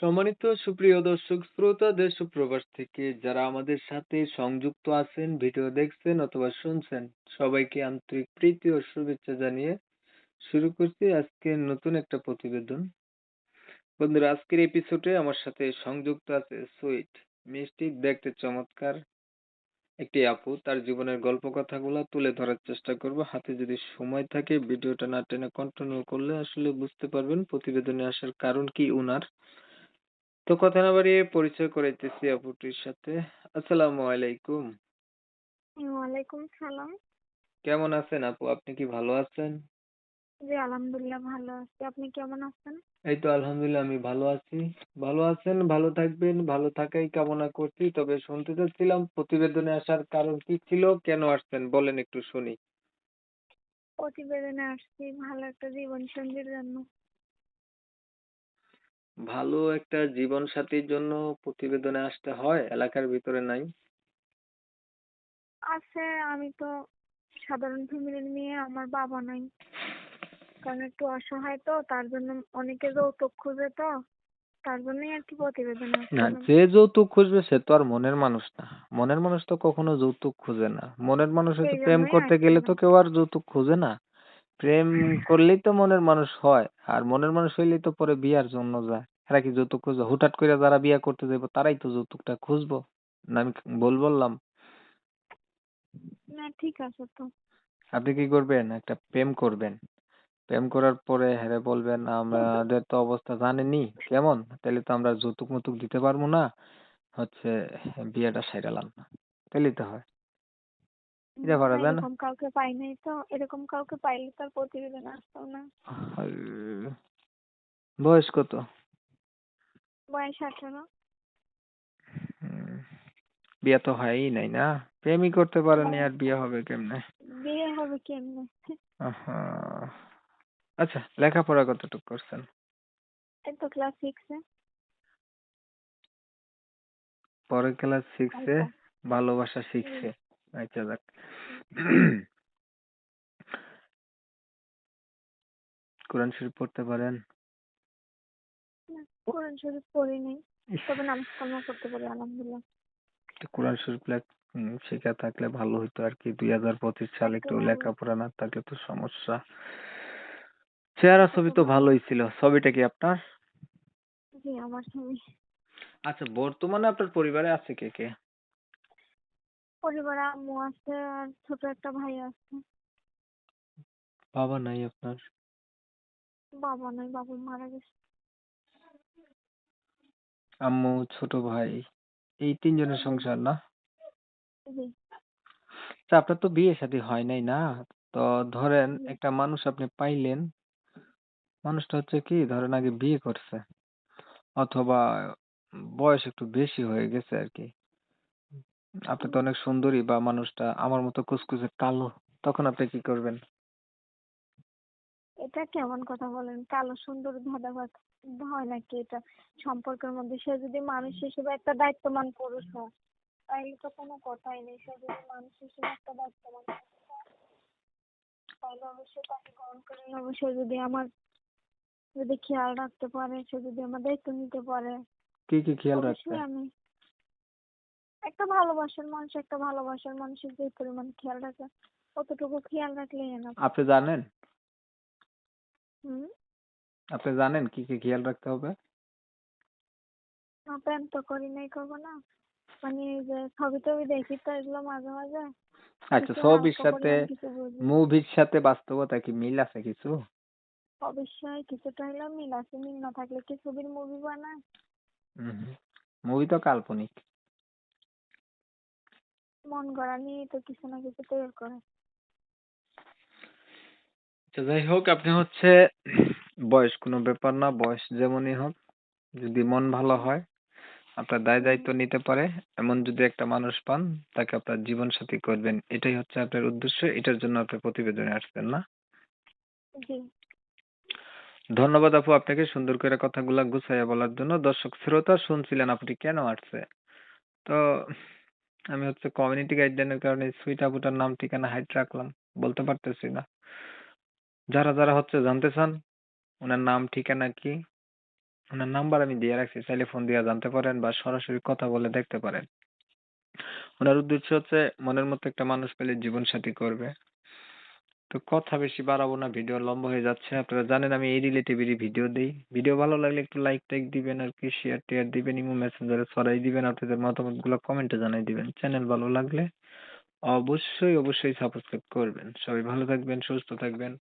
সম্মানিত সুপ্রিয় দর্শক, শ্রোতা দেশ প্রবাস থেকে যারা আমাদের সাথে সংযুক্ত আছেন, ভিডিও দেখছেন অথবা শুনছেন, সবাইকে আন্তরিক প্রীতি ও শুভেচ্ছা জানিয়ে শুরু করছি আজকে নতুন একটা প্রতিবেদন। বন্ধুরা, আজকের এপিসোডে আমার সাথে সংযুক্ত আছে সুইট মিষ্টি, দেখতে চমৎকার একটি আপু। তার জীবনের গল্প কথাগুলো তুলে ধরার চেষ্টা করব। হাতে যদি সময় থাকে, ভিডিওটা না টেনে কন্টিনিউ করলে আসলে বুঝতে পারবেন প্রতিবেদনে আসার কারণ কি উনার। তো কথা না বাড়িয়ে পরিচয় করাইতেছি আপুটির সাথে। আসসালামু আলাইকুম। ওয়ালাইকুম সালাম। কেমন আছেন আপু? আপনি কি ভালো আছেন? জি আলহামদুলিল্লাহ ভালো আছি। আপনি কেমন আছেন? এই তো আলহামদুলিল্লাহ আমি ভালো আছি। ভালো আছেন ভালো থাকবেন ভালো থাকাই কামনা করছি। তবে শুনতে চাচ্ছিলাম প্রতিবেদনে আসার কারণ কি ছিল কেন আসছেন বলেন একটু শুনি। প্রতিবেদনে আসছি ভালো একটা জীবন সঙ্গীর জন্য। ভালো একটা জীবন সাথীর জন্য প্রতিবেদনে আসতে হয়? এলাকার ভিতরে নাই? আছে আমি তো সাধারণ ফ্যামিলির মেয়ে আমার বাবা নাই। কারণ একটু অসহায় তো তার জন্য অনেকে যৌতুক খুঁজে তো তার জন্যই আর কি প্রতিবেদনে না যে যৌতুক খুঁজবে সে তো আর মনের মানুষ না। মনের মানুষ তো কখনো যৌতুক খুঁজে না। মনের মানুষ হয়তো সেই প্রেম করতে গেলে তো কেউ আর যৌতুক খুঁজে না। প্রেম করলেই তো মনের মানুষ হয় আর মনের মানুষ হইলেই তো পরে বিয়ার জন্য যায়। এরা কি যৌতুক খুঁজবে হুটহাট করে যারা বিয়ে করতে যাইবো তারাই তো যৌতুকটা খুঁজবো। না আমি ভুল বললাম? না ঠিক আছে তো। আপনি কি করবেন? একটা প্রেম করবেন। প্রেম করার পরে হ্যাঁ বলবেন আমাদের তো অবস্থা জানেনই কেমন? তাহলে তো আমরা যৌতুক মুতুক দিতে পারব না। হচ্ছে বিয়েটা সাইরালাম তাহলেই তো হয়। এটা করা যায় না। এরকম কাউকে পাই নাই তো এরকম কাউকে পাইলে তার প্রতিবেদন আসতো না। বয়স কত? বয়স আঠারো। বিয়ে তো হয়ই নাই না? প্রেমই করতে পারেনি আর বিয়ে হবে কেমনে? বিয়ে হবে কেমনে? আচ্ছা লেখাপড়া কতটুকু করছেন? এই তো ক্লাস সিক্সে পরে ক্লাস সিক্সে ভালোবাসা শিখছে আচ্ছা যাক। কোরআন শরীফ পড়তে পারেন? কোরআন শরীফ পড়ি নাই। তবে নামাজ কালামা করতে পারি আলহামদুলিল্লাহ। কোরআন শরীফ লেখ- শেখা থাকলে ভালো হতো আর কি। দুই হাজার পঁচিশ সালে একটু। লেখাপড়া না থাকলে তো সমস্যা। চেহারা ছবি তো ভালোই ছিল। ছবিটা কি আপনার? জি আমার স্বামী আচ্ছা বর্তমানে আপনার পরিবারে আছে কে কে? পরিবারে আম্মু আছে আর ছোট একটা ভাই আছে। বাবা নাই আপনার? বাবা নাই বাবা মারা গেছে। আম্মু ছোট ভাই এই তিনজনের সংসার না? জি। আচ্ছা আপনার তো বিয়ে শাদী হয় নাই না? তো ধরেন একটা মানুষ আপনি পাইলেন মানুষটা হচ্ছে কি ধরেন আগে বিয়ে করছে অথবা বয়স একটু বেশি হয়ে গেছে আর কি। আপনি তো অনেক সুন্দরী বা মানুষটা আমার মতো কুচকুচে কালো তখন আপনি কি করবেন? এটা কেমন কথা বলেন? কালো সুন্দর ভেদাভেদ হয় নাকি এটা সম্পর্কের মধ্যে? সে যদি মানুষ হিসেবে একটা দায়িত্ববান পুরুষ হয় তাহলে তো কোনো কথাই নেই। সে যদি মানুষ হিসেবে একটা দায়িত্ববান পুরুষ হয়, তাহলে অবশ্যই তাকে গ্রহণ করে নেব। সে যদি আমার যদি খেয়াল রাখতে পারে সে যদি আমার দায়িত্ব নিতে পারে কি কি খেয়াল রাখতে? অবশ্যই আমি একটা ভালোবাসার মানুষ একটা ভালোবাসার মানুষের যে পরিমাণ খেয়াল রাখে অতটুকু খেয়াল রাখলেই না। আপনি জানেন? হুম? আপনি জানেন কি কি খেয়াল রাখতে হবে? না প্রেম তো করি নাই করব না। মানে এই যে ছবি টবি দেখি তো এগুলো মাঝে মাঝে। আচ্ছা ছবির সাথে মুভির সাথে বাস্তবতা কি মিল আছে কিছু? অবশ্যই কিছুটা হলেও মিল আছে মিল না থাকলে কি ছবির মুভি বানায়? মুভি তো কাল্পনিক। মন গড়া নিয়ে তো কিছু না কিছু তৈরি করে। তো যাই হোক আপনি হচ্ছে বয়স কোনো ব্যাপার না বয়স যেমনই হোক যদি মন ভালো হয় আপনার দায় দায়িত্ব নিতে পারে এমন যদি একটা মানুষ পান তাকে আপনার জীবন সাথী করবেন এটাই হচ্ছে আপনার উদ্দেশ্য এটার জন্য আপনি প্রতিবেদনে আসছেন না? জি। ধন্যবাদ আপু আপনাকে সুন্দর করে কথাগুলা গুছাইয়া বলার জন্য। দর্শক শ্রোতা শুনছিলেন আপনি কেন আসছে? তো আমি হচ্ছে কমিউনিটি গাইডলাইনের কারণে সুইট আপুটার নাম ঠিকানা হাইট রাখলাম, বলতে পারতেছি না। যারা যারা হচ্ছে জানতে চান, ওনার নাম ঠিকানা কি, ওনার নাম্বার আমি দিয়ে রাখছি, চাইলে ফোন দিয়ে জানতে পারেন বা সরাসরি কথা বলে দেখতে পারেন। ওনার উদ্দেশ্য হচ্ছে মনের মতো একটা মানুষ পেলে জীবন সাথী করবে। তো কথা বেশি বাড়াবো না ভিডিও লম্বা হয়ে যাচ্ছে, আপনারা জানেন আমি এই রিলেটিভেরই ভিডিও দিই। ভিডিও ভালো লাগলে একটু লাইক টাইক দিবেন, আর কি শেয়ার টেয়ার দিবেন ইমো মেসেঞ্জারে ছড়াই দিবেন, আপনাদের মতামতগুলো কমেন্টে জানাই দিবেন। চ্যানেল ভালো লাগলে অবশ্যই অবশ্যই সাবস্ক্রাইব করবেন। সবাই ভালো থাকবেন, সুস্থ থাকবেন।